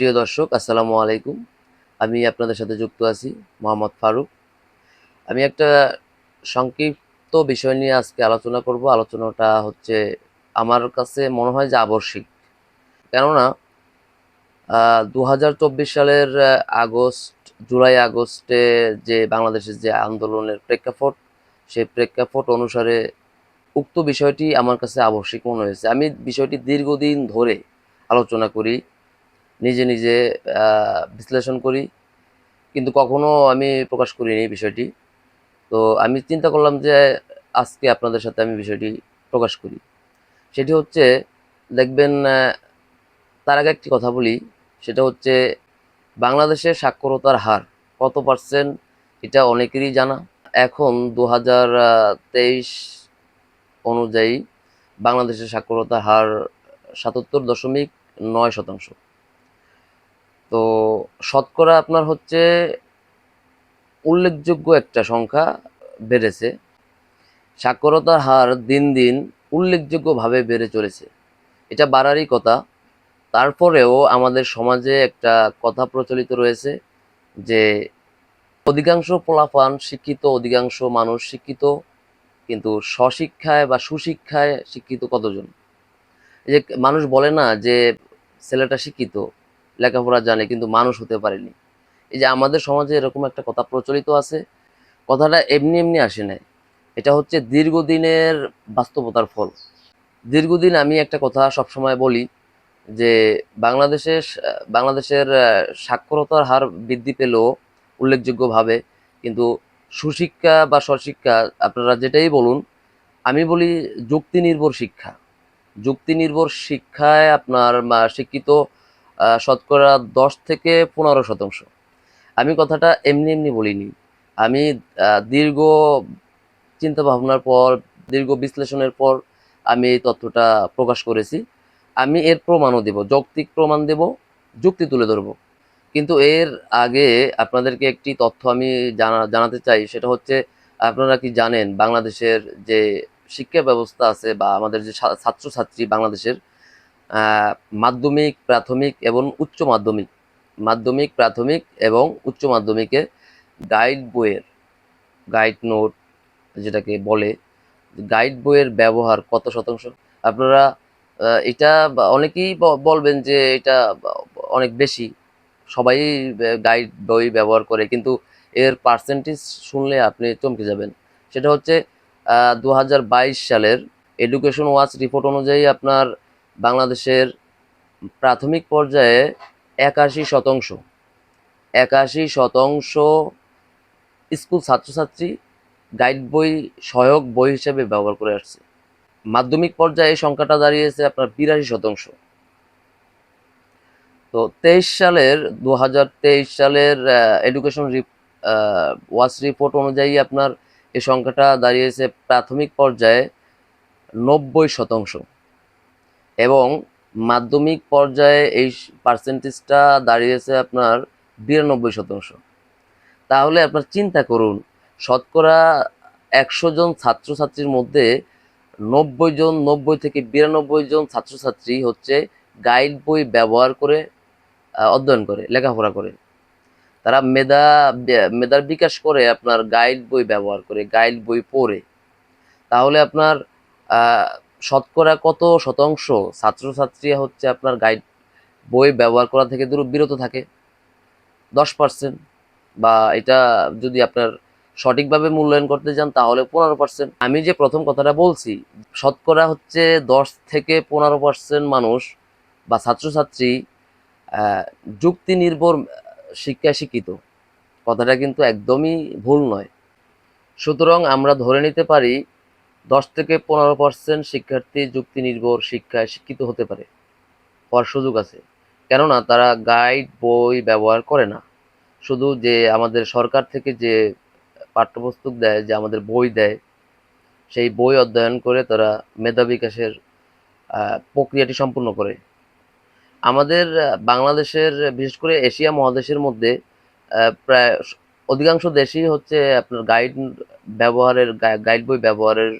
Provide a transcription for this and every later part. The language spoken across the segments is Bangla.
প্রিয় দর্শক, আসসালামু আলাইকুম। আমি আপনাদের সাথে যুক্ত আছি মোহাম্মদ ফারুক। আমি একটা সংক্ষিপ্ত বিষয় নিয়ে আজকে আলোচনা করব। আলোচনাটা হচ্ছে, আমার কাছে মনে হয় যে আবশ্যিক। কেননা দু হাজার চব্বিশ সালের আগস্ট, জুলাই আগস্টে যে বাংলাদেশের যে আন্দোলনের প্রেক্ষাপট, সেই প্রেক্ষাপট অনুসারে উক্ত বিষয়টি আমার কাছে আবশ্যিক মনে হয়েছে। আমি বিষয়টি দীর্ঘদিন ধরে আলোচনা করি। নিজে নিজে বিশ্লেষণ করি। কিন্তু কখনো আমি প্রকাশ করিনি বিষয়টি। তো আমি চিন্তা করলাম যে আজকে আপনাদের সাথে আমি বিষয়টি প্রকাশ করি। সেটি হচ্ছে, দেখবেন তার আগে একটি কথা বলি। সেটা হচ্ছে, বাংলাদেশের সাক্ষরতার হার কত পার্সেন্ট এটা অনেকেরই জানা। এখন দু তেইশ অনুযায়ী বাংলাদেশের সাক্ষরতার হার সাতাত্তর দশমিক নয় শতাংশ। তো শতকরা আপনার হচ্ছে উল্লেখযোগ্য একটা সংখ্যা বেড়েছে। সাক্ষরতার হার দিন দিন উল্লেখযোগ্যভাবে বেড়ে চলেছে। এটা বাড়ারই কথা। তারপরেও আমাদের সমাজে একটা কথা প্রচলিত রয়েছে যে অধিকাংশ পোলাপান শিক্ষিত, অধিকাংশ মানুষ শিক্ষিত, কিন্তু স্বশিক্ষায় বা সুশিক্ষায় শিক্ষিত কতজন? এই যে মানুষ বলে না যে ছেলেটা শিক্ষিত লেখাপড়া জানে, কিন্তু মানুষ হতে পারেনি। এই যে আমাদের সমাজে এরকম একটা কথা প্রচলিত আছে, কথাটা এমনি এমনি আসে নাই। এটা হচ্ছে দীর্ঘদিনের বাস্তবতার ফল। দীর্ঘদিন আমি একটা কথা সবসময় বলি যে বাংলাদেশের বাংলাদেশের সাক্ষরতার হার বৃদ্ধি পেলেও উল্লেখযোগ্যভাবে কিন্তু সুশিক্ষা বা স্বশিক্ষা, আপনারা যেটাই বলুন, আমি বলি যুক্তি নির্ভর শিক্ষা। যুক্তি নির্ভর শিক্ষায় আপনার শিক্ষিত শতকরা দশ থেকে পনেরো শতাংশ। আমি কথাটা এমনি এমনি বলিনি। আমি দীর্ঘ চিন্তা ভাবনার পর, দীর্ঘ বিশ্লেষণের পর আমি এই তথ্যটা প্রকাশ করেছি। আমি এর প্রমাণও দেব, যৌক্তিক প্রমাণ দেব, যুক্তি তুলে ধরবো। কিন্তু এর আগে আপনাদেরকে একটি তথ্য আমি জানা, জানাতে চাই, সেটা হচ্ছে, আপনারা কি জানেন, বাংলাদেশের যে শিক্ষা ব্যবস্থা আছে বা আমাদের যে ছাত্রছাত্রী বাংলাদেশের মাধ্যমিক, প্রাথমিক এবং উচ্চ মাধ্যমিক। মাধ্যমিক, প্রাথমিক এবং উচ্চ মাধ্যমিকে গাইড বইয়ের গাইড নোট যেটাকে বলে গাইড বইয়ের ব্যবহার কত শতাংশ? আপনারা এটা অনেকেই বলবেন যে এটা অনেক বেশি। সবাই গাইড বই ব্যবহার করে, কিন্তু এর পার্সেন্টেজ শুনলে আপনি চমকে যাবেন। সেটা হচ্ছে দু হাজার বাইশ সালের এডুকেশন ওয়াচ রিপোর্ট অনুযায়ী আপনার বাংলাদেশের প্রাথমিক পর্যায়ে একাশি শতাংশ একাশি শতাংশ স্কুল ছাত্রছাত্রী গাইড বই, সহায়ক বই হিসেবে ব্যবহার করে আসছে। মাধ্যমিক পর্যায়ে সংখ্যাটা দাঁড়িয়েছে আপনার বিরাশি শতাংশ। তো তেইশ সালের দু হাজার তেইশ সালের এডুকেশন ওয়াচ রিপোর্ট অনুযায়ী আপনার এই সংখ্যাটা দাঁড়িয়েছে প্রাথমিক পর্যায়ে নব্বই শতাংশ। এবং মাধ্যমিক পর্যায়ে এই পার্সেন্টেজটা দাঁড়িয়েছে আপনার বিরানব্বই শতাংশ। তাহলে আপনার চিন্তা করুন, শতকরা একশো জন ছাত্রছাত্রীর মধ্যে নব্বই জন, নব্বই থেকে বিরানব্বই জন ছাত্রছাত্রী হচ্ছে গাইড বই ব্যবহার করে অধ্যয়ন করে, লেখাপড়া করে। তারা মেধা, মেধার বিকাশ করে আপনার গাইড বই ব্যবহার করে গাইড বই পড়ে। তাহলে আপনার শতকরা কত শতাংশ ছাত্রছাত্রী হচ্ছে আপনার গাইড বই ব্যবহার করা থেকে দূর বিরত থাকে? দশ পার্সেন্ট বা এটা যদি আপনার সঠিকভাবে মূল্যায়ন করতে যান তাহলে পনেরো পার্সেন্ট আমি যে প্রথম কথাটা বলছি, শতকরা হচ্ছে দশ থেকে পনেরো পার্সেন্ট মানুষ বা ছাত্রছাত্রী যুক্তি নির্ভর শিক্ষায় শিক্ষিত। কথাটা কিন্তু একদমই ভুল নয়। সুতরাং আমরা ধরে নিতে পারি দশ থেকে পনেরো পার্সেন্ট শিক্ষার্থী যুক্তি নির্ভর শিক্ষায় শিক্ষিত হতে পারে। হওয়ার সুযোগ আছে। কেননা তারা গাইড, বই ব্যবহার করে না। শুধু যে আমাদের সরকার থেকে যে পাঠ্যপুস্তক দেয়, যে আমাদের বই দেয়, সেই বই অধ্যয়ন করে তারা মেধা বিকাশের প্রক্রিয়াটি সম্পূর্ণ করে। আমাদের বাংলাদেশের, বিশেষ করে এশিয়া মহাদেশের মধ্যে প্রায় অধিকাংশ দেশই হচ্ছে আপনার গাইড ব্যবহারের গাইড বই ব্যবহারের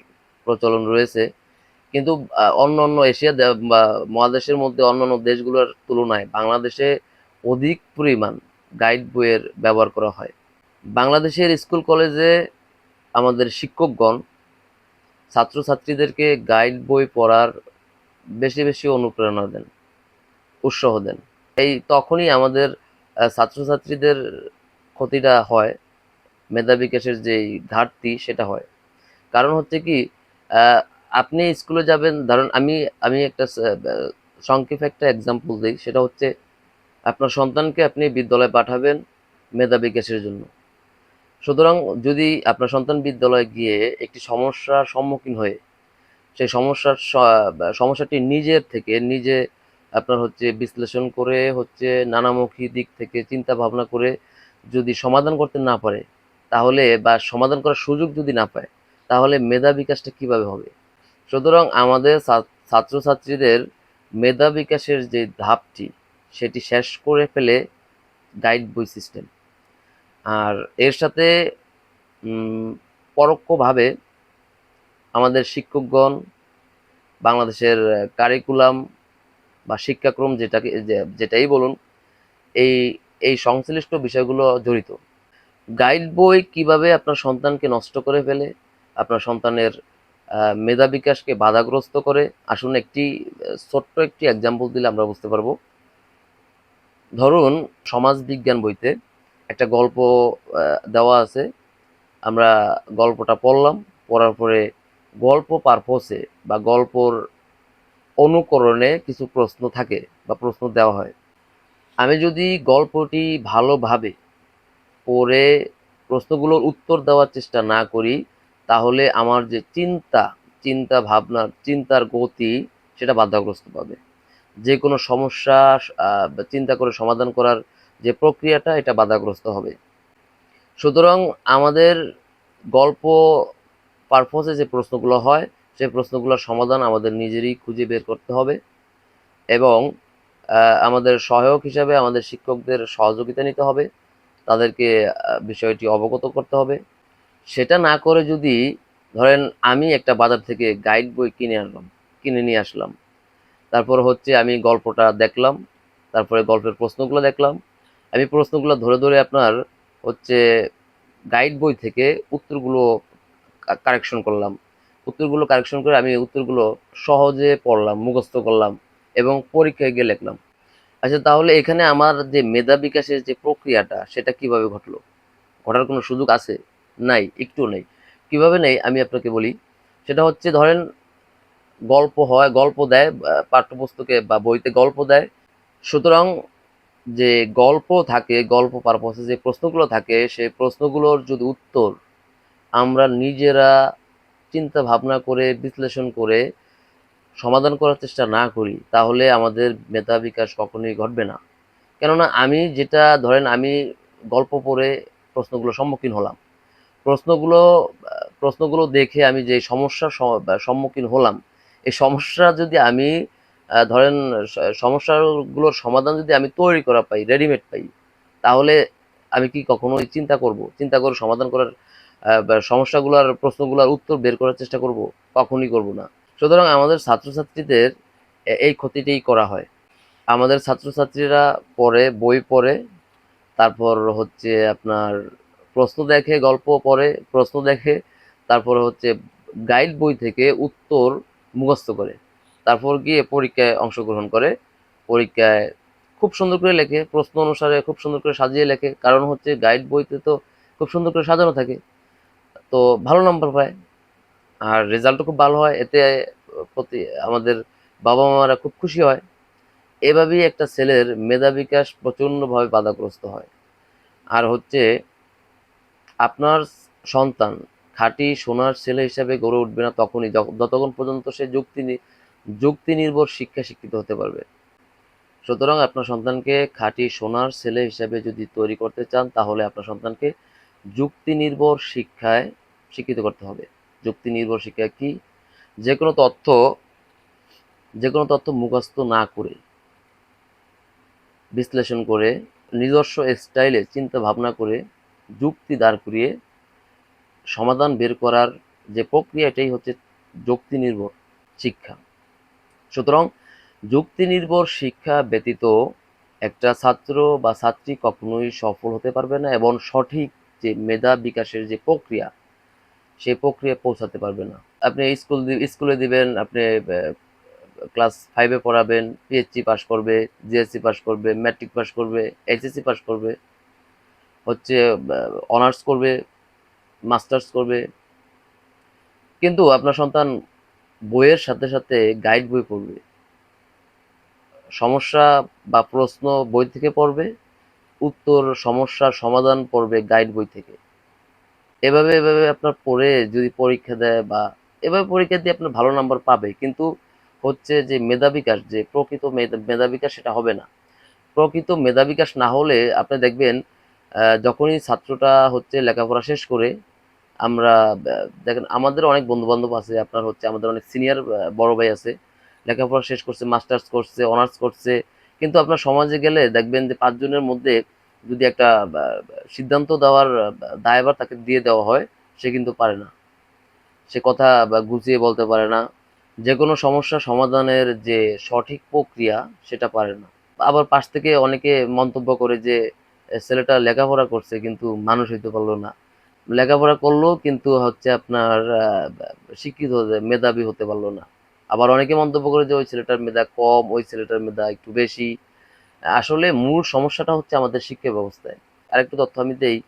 প্রচলন রয়েছে। কিন্তু অন্য অন্য এশিয়া মহাদেশের মধ্যে অন্য অন্য দেশগুলোর তুলনায় বাংলাদেশে অধিক পরিমাণ গাইড বইয়ের ব্যবহার করা হয়। বাংলাদেশের স্কুল কলেজে আমাদের শিক্ষকগণ ছাত্রছাত্রীদেরকে গাইড বই পড়ার বেশি বেশি অনুপ্রেরণা দেন, উৎসাহ দেন। এই তখনই আমাদের ছাত্রছাত্রীদের ক্ষতিটা হয় মেধা বিকাশের যে ঘাটতি সেটা হয়। কারণ হচ্ছে কি আপনি স্কুলে যাবেন, ধরুন আমি আমি একটা সংক্ষেপে একটা এক্সাম্পল দিই, সেটা হচ্ছে আপনার সন্তানকে আপনি বিদ্যালয়ে পাঠাবেন মেধা বিকাশের জন্য। সুতরাং যদি আপনার সন্তান বিদ্যালয়ে গিয়ে একটি সমস্যার সম্মুখীন হয়ে, সেই সমস্যার সমস্যাটি নিজের থেকে, নিজে আপনার হচ্ছে বিশ্লেষণ করে, হচ্ছে নানামুখী দিক থেকে চিন্তা ভাবনা করে যদি সমাধান করতে না পারে, তাহলে বা সমাধান করার সুযোগ যদি না পায় তাহলে মেধা বিকাশটা কীভাবে হবে? সুতরাং আমাদের ছাত্রছাত্রীদের মেধা বিকাশের যে ধাপটি, সেটি শেষ করে ফেলে গাইড বই সিস্টেম। আর এর সাথে পরোক্ষভাবে আমাদের শিক্ষকগণ, বাংলাদেশের কারিকুলাম বা শিক্ষাক্রম যেটাকে যেটাই বলুন, এই এই সংশ্লিষ্ট বিষয়গুলো জড়িত। গাইড বই কীভাবে আপনার সন্তানকে নষ্ট করে ফেলে আপনার সন্তানের মেধা বিকাশকে বাধাগ্রস্ত করে। আসুন একটি, ছোট্ট একটি এক্সাম্পল দিলে আমরা বুঝতে পারব। ধরুন, সমাজ বিজ্ঞান বইতে একটা গল্প দেওয়া আছে। আমরা গল্পটা পড়লাম, পড়ার পরে গল্প পারপোসে বা গল্পর অনুকরণে কিছু প্রশ্ন থাকে বা প্রশ্ন দেওয়া হয়। আমি যদি গল্পটি ভালোভাবে পড়ে প্রশ্নগুলোর উত্তর দেওয়ার চেষ্টা না করি তাহলে আমার যে চিন্তা চিন্তা ভাবনা, চিন্তার গতি সেটা বাধাগ্রস্ত পাবে। যে কোনো সমস্যা চিন্তা করে সমাধান করার যে প্রক্রিয়াটা, এটা বাধাগ্রস্ত হবে। সুতরাং আমাদের গল্প পারপোসে যে প্রশ্নগুলো হয় সেই প্রশ্নগুলোর সমাধান আমাদের নিজেরই খুঁজে বের করতে হবে এবং আমাদের সহায়ক হিসাবে আমাদের শিক্ষকদের সহযোগিতা নিতে হবে। তাদেরকে বিষয়টি অবগত করতে হবে। সেটা না করে যদি, ধরেন আমি একটা বাজার থেকে গাইড বই কিনে আনলাম, কিনে নিয়ে আসলাম। তারপর হচ্ছে আমি গল্পটা দেখলাম, তারপরে গল্পের প্রশ্নগুলো দেখলাম। আমি প্রশ্নগুলো ধরে ধরে আপনার হচ্ছে গাইড বই থেকে উত্তরগুলো কারেকশন করলাম। উত্তরগুলো কারেকশন করে আমি উত্তরগুলো সহজে পড়লাম, মুখস্থ করলাম এবং পরীক্ষায় গিয়ে লিখলাম। আচ্ছা তাহলে এখানে আমার যে মেধা বিকাশের যে প্রক্রিয়াটা, সেটা কীভাবে ঘটলো? ঘটার কোনো সুযোগ আছে? নাই একটু নেই। কীভাবে নেই? আমি আপনাকে বলি, সেটা হচ্ছে ধরেন গল্প হয়, গল্প দেয় পাঠ্যপুস্তকে বা বইতে গল্প দেয়। সুতরাং যে গল্প থাকে, গল্প পারপসে যে প্রশ্নগুলো থাকে, সেই প্রশ্নগুলোর যদি উত্তর আমরা নিজেরা চিন্তা ভাবনা করে, বিশ্লেষণ করে সমাধান করার চেষ্টা না করি, তাহলে আমাদের মেধা বিকাশ কখনোই ঘটবে না। কেননা আমি যেটা ধরেন আমি গল্প পড়ে প্রশ্নগুলো সম্মুখীন হলাম। প্রশ্নগুলো প্রশ্নগুলো দেখে আমি যে সমস্যার সম্মুখীন হলাম, এই সমস্যা যদি আমি ধরেন সমস্যাগুলোর সমাধান যদি আমি তৈরি করা পাই রেডিমেড পাই, তাহলে আমি কি কখনোই চিন্তা করব? চিন্তা করে সমাধান করার সমস্যাগুলোর, প্রশ্নগুলোর উত্তর বের করার চেষ্টা করব? কখনই করব না। সুতরাং আমাদের ছাত্রছাত্রীদের এই ক্ষতিটাই করা হয়। আমাদের ছাত্রছাত্রীরা পড়ে, বই পড়ে, তারপর হচ্ছে আপনার প্রশ্ন দেখে, গল্প পড়ে, প্রশ্ন দেখে, তারপর হচ্ছে গাইড বই থেকে উত্তর মুখস্থ করে। তারপর গিয়ে পরীক্ষায় অংশগ্রহণ করে। পরীক্ষায় খুব সুন্দর করে লেখে, প্রশ্ন অনুসারে খুব সুন্দর করে সাজিয়ে লেখে। কারণ হচ্ছে গাইড বইতে তো খুব সুন্দর করে সাজানো থাকে। তো ভালো নাম্বার পায়। আর রেজাল্টও খুব ভালো হয়। এতে প্রতি আমাদের বাবা মারা খুব খুশি হয়। এভাবেই একটা ছেলের মেধা বিকাশ প্রচণ্ডভাবে বাধাগ্রস্ত হয়। আর হচ্ছে আপনার সন্তান খাঁটি সোনার ছেলে হিসাবে গড়ে উঠবে না তখনই যতক্ষণ পর্যন্ত সে যুক্তি যুক্তি নির্ভর শিক্ষা শিক্ষিত হতে পারবে। সুতরাং আপনার সন্তানকে খাঁটি সোনার ছেলে হিসাবে যদি তৈরি করতে চান, তাহলে আপনার সন্তানকে যুক্তি নির্ভর শিক্ষায় শিক্ষিত করতে হবে। যুক্তি নির্ভর শিক্ষা কি? যে কোনো তথ্য, যে কোনো তথ্য মুখস্থ না করে, বিশ্লেষণ করে, নিজস্ব স্টাইলে চিন্তা ভাবনা করে যুক্তি দাঁড় করিয়ে সমাধান বের করার যে প্রক্রিয়া, এটাই হচ্ছে যুক্তি নির্ভর শিক্ষা। সুতরাং যুক্তি নির্ভর শিক্ষা ব্যতীত একটা ছাত্র বা ছাত্রী কখনোই সফল হতে পারবে না এবং সঠিক যে মেধা বিকাশের যে প্রক্রিয়া, সেই প্রক্রিয়া পৌঁছাতে পারবে না। আপনি স্কুল স্কুলে দিবেন, আপনি ক্লাস ফাইভে পড়াবেন পিএইচসি পাস করবে জিএসসি পাস করবে ম্যাট্রিক পাস করবে এইচএসসি পাস করবে হচ্ছে অনার্স করবে মাস্টার্স করবে। কিন্তু আপনার সন্তান বইয়ের সাথে সাথে গাইড বই পড়বে। সমস্যা বা প্রশ্ন বই থেকে পড়বে, উত্তর সমস্যার সমাধান পড়বে গাইড বই থেকে। এভাবে এভাবে আপনার পড়ে যদি পরীক্ষা দেয় বা এভাবে পরীক্ষা দিয়ে আপনার ভালো নাম্বার পাবে, কিন্তু হচ্ছে যে মেধা বিকাশ, যে প্রকৃত মেধা- বিকাশ সেটা হবে না। প্রকৃত মেধা বিকাশ না হলে আপনি দেখবেন যখনই ছাত্রটা হচ্ছে লেখাপড়া শেষ করে আমরা দেখেন আমাদের অনেক বন্ধু বান্ধব আছে আপনার হচ্ছে আমাদের অনেক সিনিয়র বড় ভাই আছে লেখাপড়া শেষ করছে মাস্টার্স করছে অনার্স করছে কিন্তু আপনার সমাজে গেলে দেখবেন যে পাঁচজনের মধ্যে যদি একটা সিদ্ধান্ত দেওয়ার আহ, দায়ভার তাকে দিয়ে দেওয়া হয় সে কিন্তু পারে না। সে কথা গুছিয়ে বলতে পারে না। যে কোনো সমস্যা সমাধানের যে সঠিক প্রক্রিয়া সেটা পারে না। আবার পাশ থেকে অনেকে মন্তব্য করে যে ছেলেটা লেখাপড়া করছে, কিন্তু মানুষ হইতে পারল না। লেখাপড়া করলেও কিন্তু হচ্ছে আপনার শিক্ষিত হতে- মেধাবী হতে পারল না। আবার অনেকে মন্তব্য করে যে, ওই ছেলেটার মেধা কম, ওই ছেলেটার মেধা একটু বেশি। আসলে মূল সমস্যাটা হচ্ছে আমাদের শিক্ষা ব্যবস্থায়। আরেকটু তথ্য আমি দেই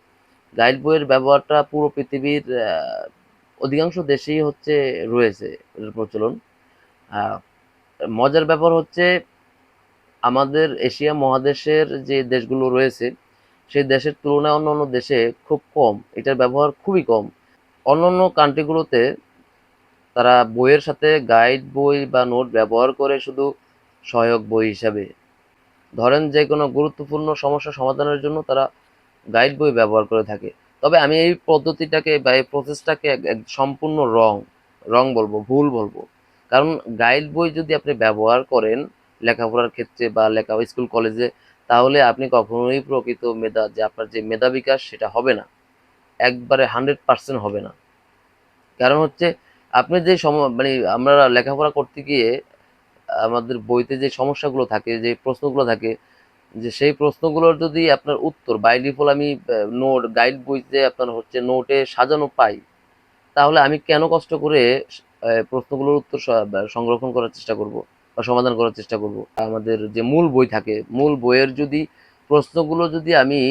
গাইড বইয়ের ব্যবহারটা পুরো পৃথিবীর অধিকাংশ দেশেই হচ্ছে রয়েছে প্রচলন। মজার ব্যাপার হচ্ছে, আমাদের এশিয়া মহাদেশের যে দেশগুলো রয়েছে সেই দেশের তুলনায় অন্য অন্য দেশে খুব কম। এটার ব্যবহার খুবই কম। অন্য অন্য কান্ট্রিগুলোতে তারা বইয়ের সাথে গাইড বই বা নোট ব্যবহার করে শুধু সহায়ক বই হিসাবে। ধরেন যে কোনো গুরুত্বপূর্ণ সমস্যা সমাধানের জন্য তারা গাইড বই ব্যবহার করে থাকে। তবে আমি এই পদ্ধতিটাকে বা এই প্রসেসটাকে সম্পূর্ণ রং রং বলব, ভুল বলব। কারণ গাইড বই যদি আপনি ব্যবহার করেন লেখাপড়ার ক্ষেত্রে বা লেখা, স্কুল কলেজে তাহলে আপনি কখনোই প্রকৃত মেধা, যে আপনার যে মেধা বিকাশ, সেটা হবে না। একবারে হান্ড্রেড পার্সেন্ট হবে না। কারণ হচ্ছে, আপনি যে সম মানে আমরা লেখাপড়া করতে গিয়ে আমাদের বইতে যে সমস্যাগুলো থাকে, যে প্রশ্নগুলো থাকে, যে সেই প্রশ্নগুলোর যদি আপনার উত্তর বাই ডিফল্ট আমি নোট গাইড বইতে আপনার হচ্ছে নোটে সাজানো পাই, তাহলে আমি কেন কষ্ট করে প্রশ্নগুলোর উত্তর সংরক্ষণ করার চেষ্টা করব? সমাধান করার চেষ্টা করব। আমাদের যে মূল বই থাকে, মূল বইয়ের যদি প্রশ্নগুলো যদি আমি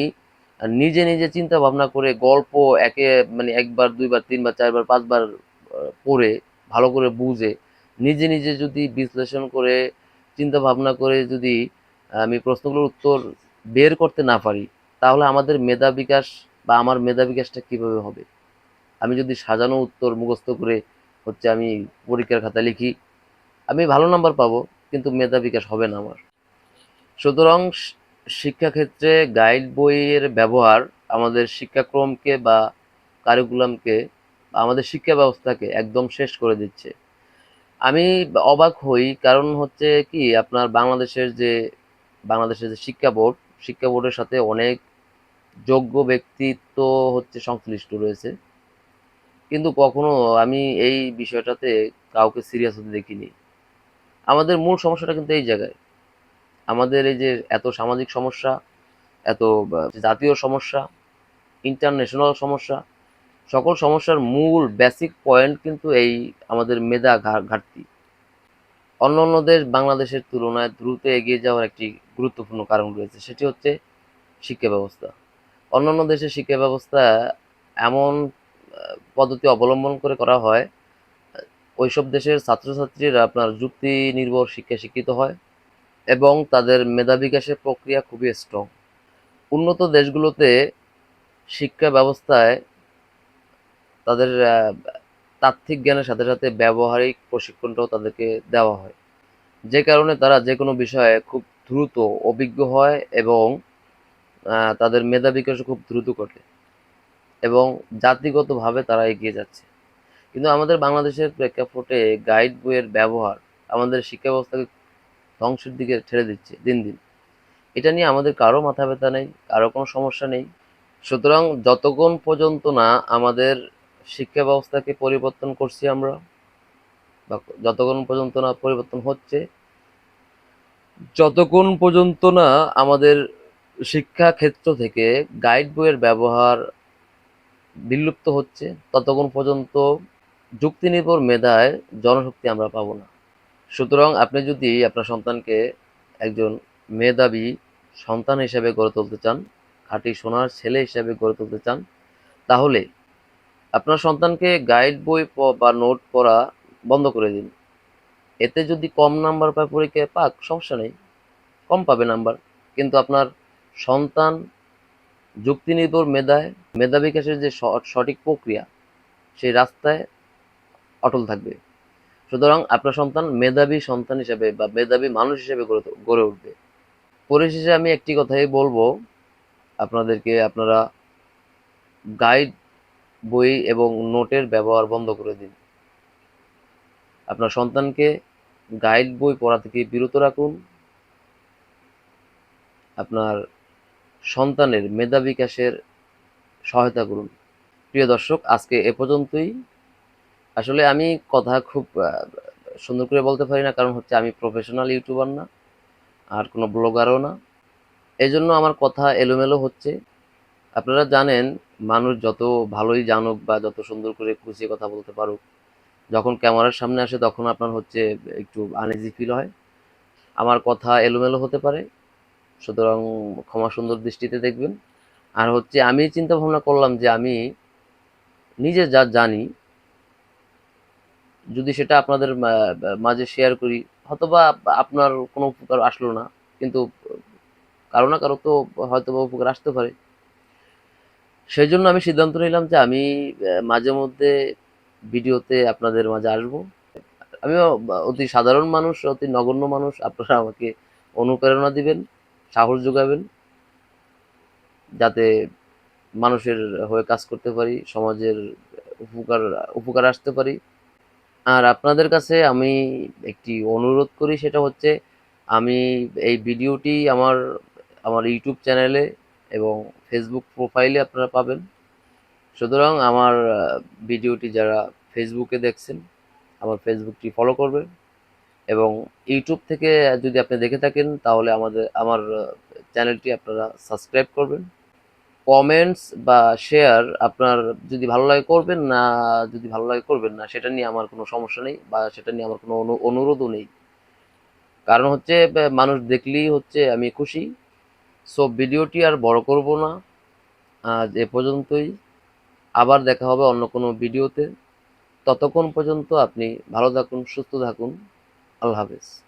নিজে নিজে চিন্তা ভাবনা করে গল্প একে মানে একবার, দুইবার, তিনবার, চারবার, পাঁচবার পড়ে, ভালো করে বুঝে, নিজে নিজে যদি বিশ্লেষণ করে, চিন্তা ভাবনা করে যদি আমি প্রশ্নগুলোর উত্তর বের করতে না পারি, তাহলে আমাদের মেধা বিকাশ বা আমার মেধা বিকাশটা কীভাবে হবে? আমি যদি সাজানো উত্তর মুখস্থ করে হচ্ছে আমি পরীক্ষার খাতা লিখি আমি ভালো নাম্বার পাবো, কিন্তু মেধা বিকাশ হবে না আমার। সুতরাং শিক্ষাক্ষেত্রে গাইড বইয়ের ব্যবহার আমাদের শিক্ষাক্রমকে বা কারিকুলামকে আমাদের শিক্ষা ব্যবস্থাকে একদম শেষ করে দিচ্ছে। আমি অবাক হই, কারণ হচ্ছে কি, আপনার বাংলাদেশের যে বাংলাদেশের যে শিক্ষা বোর্ড, শিক্ষা বোর্ডের সাথে অনেক যোগ্য ব্যক্তিত্ব হচ্ছে সংশ্লিষ্ট রয়েছে। কিন্তু কখনো আমি এই বিষয়টাতে কাউকে সিরিয়াস হতে দেখিনি। আমাদের মূল সমস্যাটা কিন্তু এই জায়গায়। আমাদের এই যে এত সামাজিক সমস্যা, এত জাতীয় সমস্যা ইন্টারন্যাশনাল সমস্যা, সকল সমস্যার মূল বেসিক পয়েন্ট কিন্তু এই আমাদের মেধা ঘাটতি। অন্য অন্য দেশ বাংলাদেশের তুলনায় দ্রুত এগিয়ে যাওয়ার একটি গুরুত্বপূর্ণ কারণ রয়েছে, সেটি হচ্ছে শিক্ষা ব্যবস্থা। অন্যান্য দেশের শিক্ষা ব্যবস্থা এমন পদ্ধতি অবলম্বন করে করা হয় ওইসব দেশের ছাত্রছাত্রীরা আপনার যুক্তি নির্ভর শিক্ষা শিক্ষিত হয় এবং তাদের মেধা বিকাশের প্রক্রিয়া খুবই স্ট্রং উন্নত দেশগুলোতে শিক্ষা ব্যবস্থায় তাদের তাত্ত্বিক জ্ঞানের সাথে সাথে ব্যবহারিক প্রশিক্ষণটাও তাদেরকে দেওয়া হয়। যে কারণে তারা যে কোনো বিষয়ে খুব দ্রুত অভিজ্ঞ হয় এবং তাদের মেধা বিকাশও খুব দ্রুত ঘটে এবং জাতিগতভাবে তারা এগিয়ে যাচ্ছে। কিন্তু আমাদের বাংলাদেশের প্রেক্ষাপটে গাইড বইয়ের ব্যবহার আমাদের শিক্ষা ব্যবস্থাকে ধ্বংসের দিকে ঠেলে দিচ্ছে দিন দিন। এটা নিয়ে আমাদের কারও মাথা ব্যথা নেই, কারও কোনো সমস্যা নেই। সুতরাং যতক্ষণ পর্যন্ত না আমাদের শিক্ষা ব্যবস্থাকে পরিবর্তন করছি আমরা, বা যতক্ষণ পর্যন্ত না পরিবর্তন হচ্ছে, যতক্ষণ পর্যন্ত না আমাদের শিক্ষা ক্ষেত্র থেকে গাইড বইয়ের ব্যবহার বিলুপ্ত হচ্ছে, ততক্ষণ পর্যন্ত যুক্তি নির্ভর মেধায় জনশক্তি আমরা পাব না। সুতরাং আপনি যদি আপনার সন্তানকে একজন মেধাবী সন্তান হিসেবে গড়ে তুলতে চান, খাঁটি সোনার ছেলে হিসেবে গড়ে তুলতে চান, তাহলে আপনার সন্তানকে গাইড বই বা নোট পড়া বন্ধ করে দিন। এতে যদি কম নাম্বার পায় পরীক্ষায় পাক, সমস্যা নেই। কম পাবে নাম্বার। কিন্তু আপনার সন্তান যুক্তি নির্ভর মেধায় মেধা বিকাশের যে সঠিক প্রক্রিয়া, সেই রাস্তায় অটল থাকবে। সুতরাং আপনার সন্তান মেধাবী সন্তান হিসেবে বা মেধাবী মানুষ হিসেবে গড়ে উঠবে। পরিশেষে আমি একটি কথাই বলব। আপনাদেরকে আপনারা গাইড বই এবং নোটের ব্যবহার বন্ধ করে দিন। আপনার সন্তানকে গাইড বই পড়া থেকে বিরত রাখুন। আপনার সন্তানের মেধা বিকাশের সহায়তা করুন। প্রিয় দর্শক, আজকে এ পর্যন্তই। আসলে আমি কথা খুব সুন্দর করে বলতে পারি না, কারণ হচ্ছে আমি প্রফেশনাল ইউটিউবার না, আর কোনো ব্লগারও না। এই জন্য আমার কথা এলোমেলো হচ্ছে। আপনারা জানেন, মানুষ যত ভালোই জানুক বা যত সুন্দর করে খুশি কথা বলতে পারুক, যখন ক্যামেরার সামনে আসে তখন আপনার হচ্ছে একটু আনইজি ফিল হয়। আমার কথা এলোমেলো হতে পারে, সুতরাং ক্ষমা সুন্দর দৃষ্টিতে দেখবেন। আর হচ্ছে আমি চিন্তা ভাবনা করলাম যে আমি নিজে যা জানি যদি সেটা আপনাদের মাঝে শেয়ার করি, হয়তোবা আপনার কোনো উপকার আসলো না, কিন্তু কারও না কারও তো হয়তো বা উপকার আসতে পারে। সেই জন্য আমি সিদ্ধান্ত নিলাম যে আমি মাঝে মধ্যে ভিডিওতে আপনাদের মাঝে আসব। আমিও অতি সাধারণ মানুষ, অতি নগণ্য মানুষ, আপনারা আমাকে অনুপ্রেরণা দিবেন, সাহস যোগাবেন, যাতে মানুষের হয়ে কাজ করতে পারি, সমাজের উপকার উপকার আসতে পারি। আর আপনাদের কাছে আমি একটি অনুরোধ করি, সেটা হচ্ছে আমি এই ভিডিওটি আমার আমার ইউটিউব চ্যানেলে এবং ফেসবুক প্রোফাইলে আপনারা পাবেন। সুতরাং আমার ভিডিওটি যারা ফেসবুকে দেখছেন, আমার ফেসবুকটি ফলো করবেন এবং ইউটিউব থেকে যদি আপনি দেখে থাকেন, তাহলে আমাদের, আমার চ্যানেলটি আপনারা সাবস্ক্রাইব করবেন। কমেন্টস বা শেয়ার আপনার যদি ভালো লাগে করবেন না যদি ভালো লাগে করবেন না, সেটা নিয়ে আমার কোনো সমস্যা নেই বা সেটা নিয়ে আমার কোনো অনু- অনুরোধও নেই। কারণ হচ্ছে মানুষ দেখলেই হচ্ছে আমি খুশি। সো ভিডিওটি আর বড় করব না। আজ এ পর্যন্তই। আবার দেখা হবে অন্য কোনো ভিডিওতে। ততক্ষণ পর্যন্ত আপনি ভালো থাকুন, সুস্থ থাকুন। আল্লাহ হাফেজ।